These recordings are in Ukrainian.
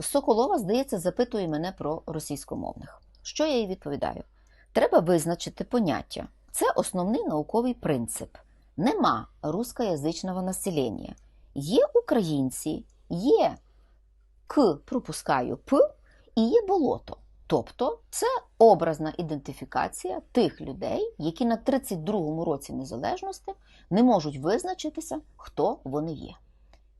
Соколова, здається, запитує мене про російськомовних. Що я їй відповідаю? Треба визначити поняття. Це основний науковий принцип. Нема рускоязичного населення. Є українці, є к, пропускаю п, і є болото. Тобто це образна ідентифікація тих людей, які на 32-му році незалежності не можуть визначитися, хто вони є.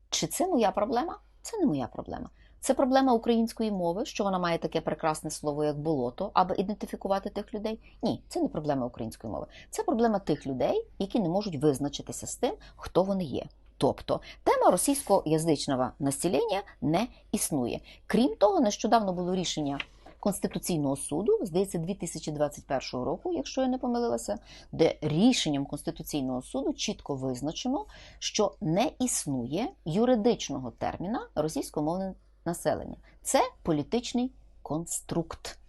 Чи це моя проблема? Це не моя проблема. Це проблема української мови, що вона має таке прекрасне слово, як болото, аби ідентифікувати тих людей. Ні, це не проблема української мови. Це проблема тих людей, які не можуть визначитися з тим, хто вони є. Тобто тема російськоязичного населення не існує. Крім того, нещодавно було рішення Конституційного суду, здається, 2021 року, якщо я не помилилася, де рішенням Конституційного суду чітко визначено, що не існує юридичного терміна російськомовне населення. Це політичний конструкт.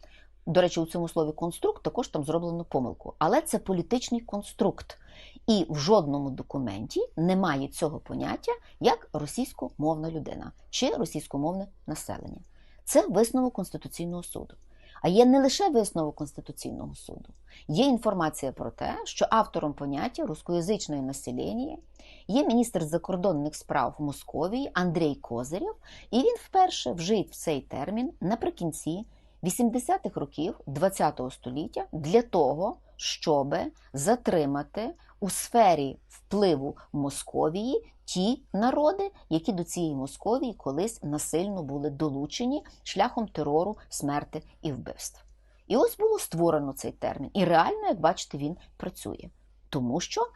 До речі, у цьому слові конструкт також там зроблено помилку, але це політичний конструкт. І в жодному документі немає цього поняття як російськомовна людина чи російськомовне населення. Це висновок Конституційного суду. А є не лише висновок Конституційного суду, є інформація про те, що автором поняття рускоязичної населення є міністр закордонних справ Московії Андрій Козирєв, і він вперше вжив цей термін наприкінці 80-х років ХХ століття для того, щоб затримати у сфері впливу Московії ті народи, які до цієї Московії колись насильно були долучені шляхом терору, смерти і вбивств. І ось було створено цей термін. І реально, як бачите, він працює. Тому що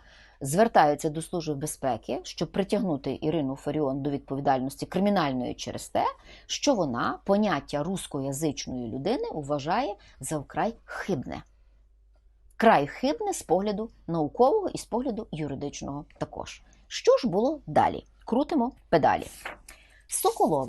звертаються до Служби безпеки, щоб притягнути Ірину Фаріон до відповідальності кримінальної через те, що вона поняття рускоязичної людини вважає за вкрай хибне. Край хибне з погляду наукового і з погляду юридичного також. Що ж було далі? Крутимо педалі. Соколов